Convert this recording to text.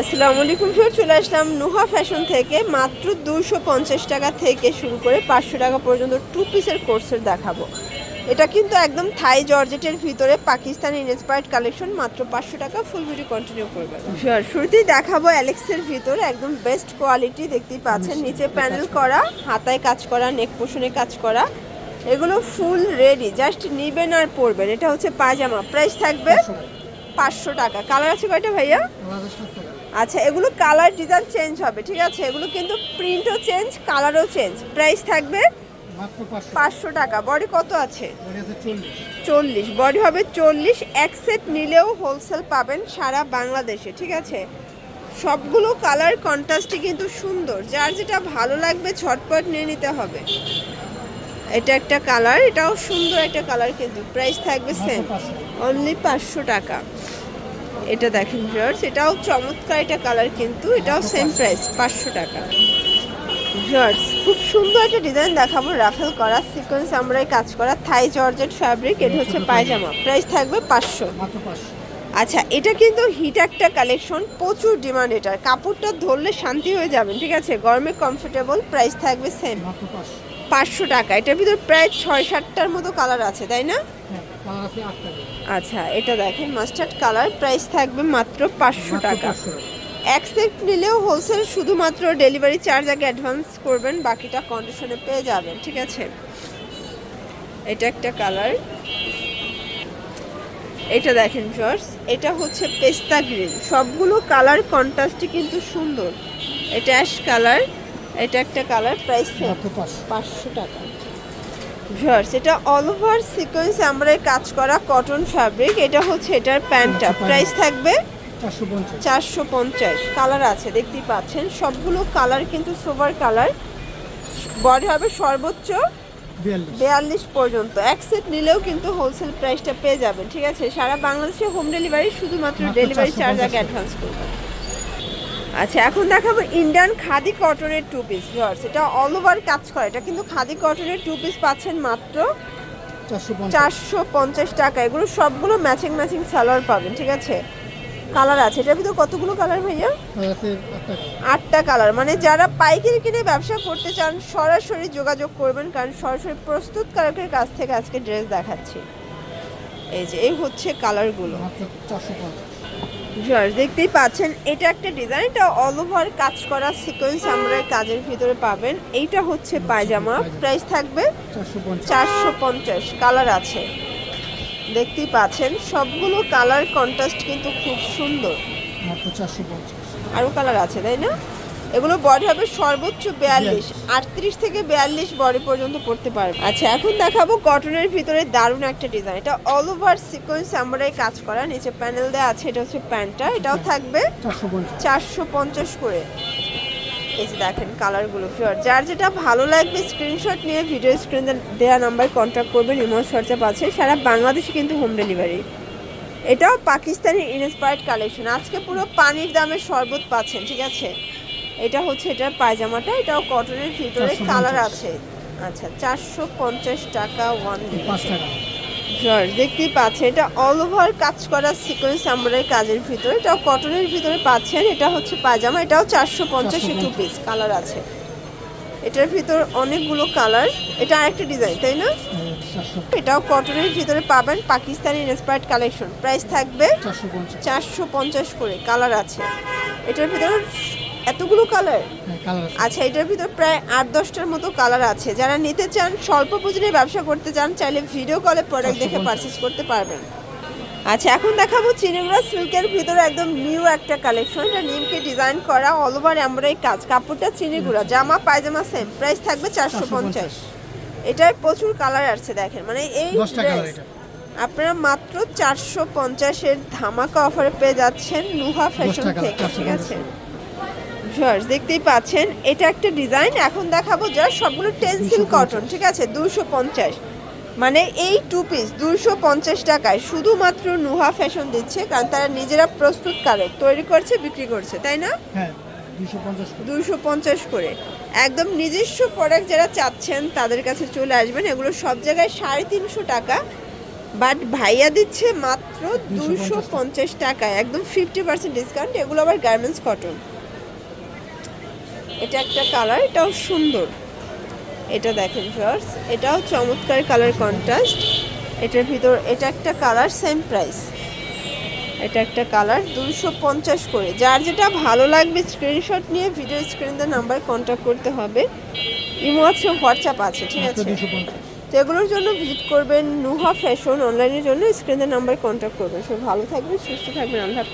আসসালামু আলাইকুম স্যার চলে আসলাম নুহা ফ্যাশন থেকে। মাত্র দুশো পঞ্চাশ টাকা থেকে শুরু করে পাঁচশো টাকা পর্যন্ত টু পিসের কোর্সের দেখাবো। এটা কিন্তু একদম থাই জর্জেটের ভিতরে পাকিস্তানি ইন্সপায়ার্ড কালেকশন মাত্র পাঁচশো টাকা ফুল ভিডিও কন্টিনিউ করবে শুরুতেই দেখাবো অ্যালেক্সের ভিতরে একদম বেস্ট কোয়ালিটি দেখতেই পাচ্ছেন নিচে প্যানেল করা হাতায় কাজ করা নেক পোষণে কাজ করা এগুলো ফুল রেডি জাস্ট নিবেন আর পরবেন। এটা হচ্ছে পায়জামা প্রাইস থাকবে পাঁচশো টাকা। কালার আছে কয়টা ভাইয়া? আচ্ছা এগুলো কালার ডিজাইন চেঞ্জ হবে ঠিক আছে? এগুলো কিন্তু প্রিন্টও চেঞ্জ কালারও চেঞ্জ প্রাইস থাকবে পাঁচশো। টাকা। বডি কত আছে? চল্লিশ। বডি হবে চল্লিশ। এক সেট নিলেও হোলসেল পাবেন সারা বাংলাদেশে ঠিক আছে? সবগুলো কালার কন্ট্রাস্টই কিন্তু সুন্দর। যার যেটা ভালো লাগবে ঝটপট নিয়ে নিতে হবে। এটা একটা কালার এটাও সুন্দর একটা কালার কিন্তু। প্রাইস থাকবে সেম অনলি পাঁচশো টাকা। এটা দেখেন ভিউয়ার্স এটাও চমৎকার এটা কালার কিন্তু এটাও সেম প্রাইস পাঁচশো টাকা। ভিউয়ার্স খুব সুন্দর একটা ডিজাইন দেখাবো রাফেল করা সিকোয়েন্স আমরাই কাজ করা থাই জর্জেট ফ্যাব্রিক এটা হচ্ছে পায়জামা প্রাইস থাকবে পাঁচশো। আচ্ছা এটা কিন্তু হিট একটা কালেকশন প্রচুর ডিমান্ড এটার কাপড়টা ধরলে শান্তি হয়ে যাবেন ঠিক আছে? গরমে কমফোর্টেবল প্রাইস থাকবে সেম পাঁচশো। পাঁচশো টাকা এটার ভিতর প্রায় ছয় সাতটার মতো কালার আছে তাই না? আচ্ছা এটা দেখেন মাস্টার্ড কালার প্রাইস থাকবে মাত্র পাঁচশো টাকা। সেট নিলেও হোলসেল শুধুমাত্র ডেলিভারি চার্জ আগে অ্যাডভান্স করবেন বাকিটা কন্ডিশনে পেয়ে যাবেন ঠিক আছে? এটা একটা কালার এটা দেখেন ফার্স এটা হচ্ছে পেস্তা গ্রিন। সবগুলো কালার কন্ট্রাস্টই কিন্তু সুন্দর। এটা অ্যাশ কালার এটা একটা কালার প্রাইস পাঁচশো টাকা। ভিউয়ার্স এটা অল ওভার সিকোয়েন্স আমরা কাজ করা কটন ফ্যাব্রিক এটা হচ্ছে এটার প্যান্টটা প্রাইস থাকবে চারশো পঞ্চাশ। কালার আছে দেখতেই পাচ্ছেন। সবগুলো কালার কিন্তু সোভার কালার বডি হবে সর্বোচ্চ বিয়াল্লিশ। পর্যন্ত। এক সেট নিলেও কিন্তু হোলসেল প্রাইসটা পেয়ে যাবেন ঠিক আছে? সারা বাংলাদেশে হোম ডেলিভারি শুধুমাত্র ডেলিভারি চার্জ আগে অ্যাডভান্স করবেন আচ্ছা এখন দেখাবো ইন্ডিয়ান খাদি কটনের টু পিস ভিউয়ার্স এটা অল ওভার কাজ করে। এটা কিন্তু খাদি কটনের টু পিস পাচ্ছেন মাত্র চারশো পঞ্চাশ। টাকা। এগুলো সবগুলো ম্যাচিং ম্যাচিং সালোয়ার পাবেন ঠিক আছে? কালার আছে। এটার ভিতরে কতগুলো কালার ভাইয়া? আটটা। আটটা কালার মানে যারা পাইকারি কিনে ব্যবসা করতে চান সরাসরি যোগাযোগ করবেন কারণ সরাসরি প্রস্তুতকারকের কাছ থেকে আজকে ড্রেস দেখাচ্ছি। এই যে এই হচ্ছে কালারগুলো চারশো পঞ্চাশ। ভিউয়ার্স দেখতেই পাচ্ছেন এটা একটা ডিজাইন এটা অল ওভার কাজ করা সিকোয়েন্স আমরা কাজের ভিতরে পাবেন। এইটা হচ্ছে পায়জামা প্রাইস থাকবে চারশো পঞ্চাশ কালার আছে। দেখতেই পাচ্ছেন সবগুলো কালার কন্ট্রাস্ট কিন্তু খুব সুন্দর। আরও কালার আছে তাই না? এগুলো বডি হবে সর্বোচ্চ বিয়াল্লিশ। আটত্রিশ থেকে বিয়াল্লিশ বডি পর্যন্ত পড়তে পারবে। আচ্ছা এখন দেখাবো কটনের ভিতরে দারুণ একটা ডিজাইন এটা অল ওভার সিকোয়েন্স আমরাই কাজ করা। নিচে প্যানেল দেওয়া আছে এটা হচ্ছে প্যান্টটা। এটাও থাকবে চারশো পঞ্চাশ। করে। এই যে দেখেন কালারগুলো ফিওর যার যেটা ভালো লাগবে স্ক্রিনশট নিয়ে ভিডিও স্ক্রিনে দেওয়া নাম্বার কন্ট্যাক্ট করবেন ইমো হোয়াটসঅ্যাপ আছে। সারা বাংলাদেশে কিন্তু হোম ডেলিভারি এটাও পাকিস্তানি ইনস্পায়ার্ড কালেকশন আজকে পুরো পানির দামে শরবত পাচ্ছেন ঠিক আছে? এটা হচ্ছে এটার পায়জামাটা এটাও কটনের ভিতরে কালার আছে। আচ্ছা চারশো পঞ্চাশ টাকা ওয়ান জর্জ দেখতেই পাচ্ছেন এটা অল ওভার কাজ করা সিকোয়েন্স আমরাই কাজের ভিতরে। এটাও কটনের ভিতরে পাচ্ছেন এটা হচ্ছে পায়জামা এটাও চারশো পঞ্চাশ টু পিস কালার আছে। এটার ভিতর অনেকগুলো কালার এটা আরেকটা ডিজাইন তাই না? এটাও কটনের ভিতরে পাবেন পাকিস্তানি ইন্সপায়ার্ড কালেকশন প্রাইস থাকবে চারশো পঞ্চাশ। করে কালার আছে। এটার ভিতর এতগুলো কালার হ্যাঁ আচ্ছা এটার ভিতর প্রায় আট দশটার মতো কালার আছে। যারা নিতে চান স্বল্প পুঁজির ব্যবসা করতে চান চাইলে ভিডিও কলে প্রোডাক্ট দেখে 450 পারচেস করতে পারবেন। আচ্ছা এখন দেখাবো চিনিগুড়া সিল্কের ভিতরে একদম নিউ একটা কালেকশন এটা নিমকে ডিজাইন করা অল ওভার এমব্রয়ডারি কাজ। কাপড়টা চিনিগুড়া জামা পায়জামা সেম প্রাইস থাকবে চারশো পঞ্চাশ। এটার প্রচুর কালার আছে দেখেন। মানে এই এটা। আপনারা মাত্র চারশো পঞ্চাশের ধামাকা অফারে পেয়ে যাচ্ছেন নুহা ফ্যাশন থেকে ঠিক আছে? ভিউয়ার্স দেখতেই পাচ্ছেন এটা একটা ডিজাইন এখন দেখাবো যা সবগুলো টেন্সিল কটন ঠিক আছে? দুশো পঞ্চাশ। মানে এই টু পিস দুশো পঞ্চাশ টাকায় শুধুমাত্র নুহা ফ্যাশন দিচ্ছে কারণ তারা নিজেরা প্রস্তুতকারক তৈরি করছে বিক্রি করছে তাই না? হ্যাঁ দুশো পঞ্চাশ করে। একদম নিজস্ব প্রোডাক্ট যারা চাচ্ছেন তাদের কাছে চলে আসবেন এগুলো সব জায়গায় সাড়ে তিনশো টাকা। বাট ভাইয়া দিচ্ছে মাত্র দুশো পঞ্চাশ টাকায় একদম ফিফটি পার্সেন্ট ডিসকাউন্ট এগুলো আবার গার্মেন্টস কটন এটা একটা কালার এটাও সুন্দর। এটা দেখেন ফার্স এটাও চমৎকার কালার কন্ট্রাস্ট এটার ভিতর এটা একটা কালার সেম প্রাইস এটা একটা কালার দুশো পঞ্চাশ করে। যার যেটা ভালো লাগবে স্ক্রিনশট নিয়ে ভিডিও স্ক্রিনের নাম্বার কন্ট্যাক্ট করতে হবে। ইমো আছে হোয়াটসঅ্যাপ আছে ঠিক আছে? দুশো তো এগুলোর জন্য ভিজিট করবেন নুহা ফ্যাশন অনলাইনের জন্য স্ক্রিনের নাম্বার কন্ট্যাক্ট করবেন। সব ভালো থাকবেন সুস্থ থাকবেন আল্লাহ।